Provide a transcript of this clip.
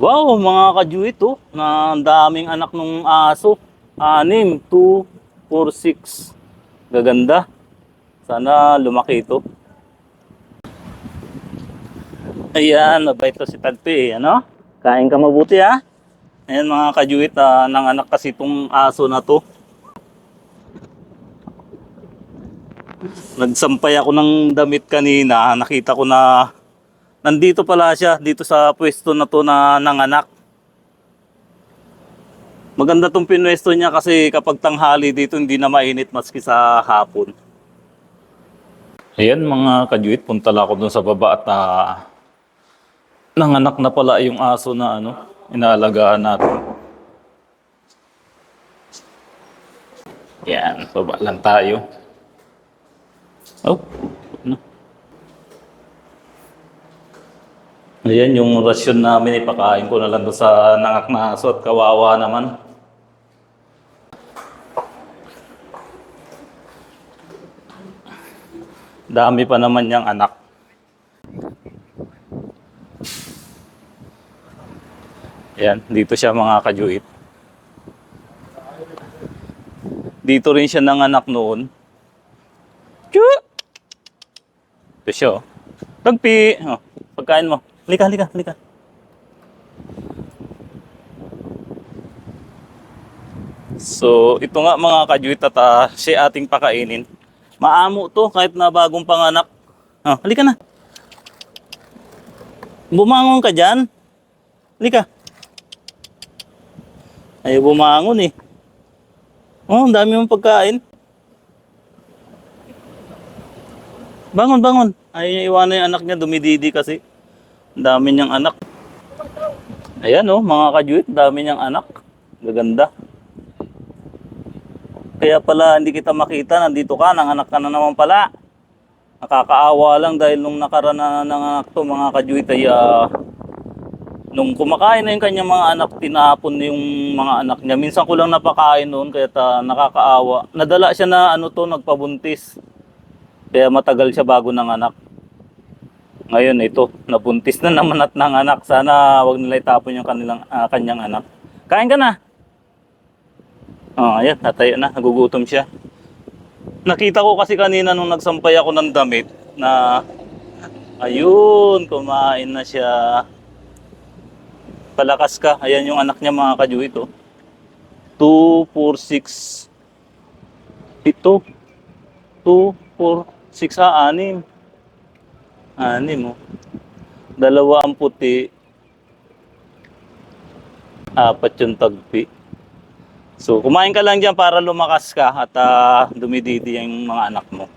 Wow, mga kajuit oh, na daming anak ng aso. Anim, 2, 4, 6. Gaganda. Sana lumaki ito. Ayan, mabait si Tagpi, ano? Kain ka mabuti ha. Ayan mga kajuit, ah, ng anak kasi itong aso na to. Nagsampay ako ng damit kanina, nakita ko na nandito pala siya, dito sa pwesto na to na nanganak. Maganda tong pinwesto niya kasi kapag tanghali dito hindi na mainit maski sa hapon. Ayan mga kajuit, punta lang ako dun sa baba at ah, nanganak na pala yung aso na ano, inaalagaan natin. Yan, baba lang tayo. Oh, ano? Ayan, yung rasyon namin, ipakain ko na lang sa nangak na aso at kawawa naman. Dami pa naman niyang anak. Ayan, dito siya mga kajuit. Dito rin siya nanganak noon. Ito siya, oh. Tagpi! Oh, pagkain mo. Halika, halika, halika. So, ito nga mga kajuit at ah, siya ating pakainin. Maamo to kahit na bagong panganak. Oh, halika na. Bumangon ka dyan. Halika. Ayaw bumangon eh. Oh, ang dami mong pagkain. Bangon, bangon. Niya iwanan yung anak niya, dumididi kasi. Dami niyang anak. Ayan oh, mga kajuit, dami niyang anak. Gaganda. Kaya pala hindi kita makita, nandito ka, nanganak ka na naman pala. Nakakaawa lang dahil nung nakaraan na nanganak to mga kajuit ay ah, nung kumakain na yung kanyang mga anak, tinapon yung mga anak niya. Minsan ko lang napakain noon kaya ta, nakakaawa. Nadala siya na ano to, nagpabuntis. Kaya matagal siya bago ng anak. Ngayon ito, nabuntis na naman at ng anak. Sana wag nila itapon yung kanilang, ah, kanyang anak. Kain ka na. Oh, ayan, natayo na, nagugutom siya. Nakita ko kasi kanina nung nagsampay ako ng damit na ayun, kumain na siya. Palakas ka. Ayan yung anak niya mga kajuit oh. 2, 4, 6, ito. 2, 4, 6, ah, anim. Oh. Dalawa ang puti. Apat yung tagpi. So, kumain ka lang dyan para lumakas ka at ah, dumididi yung mga anak mo.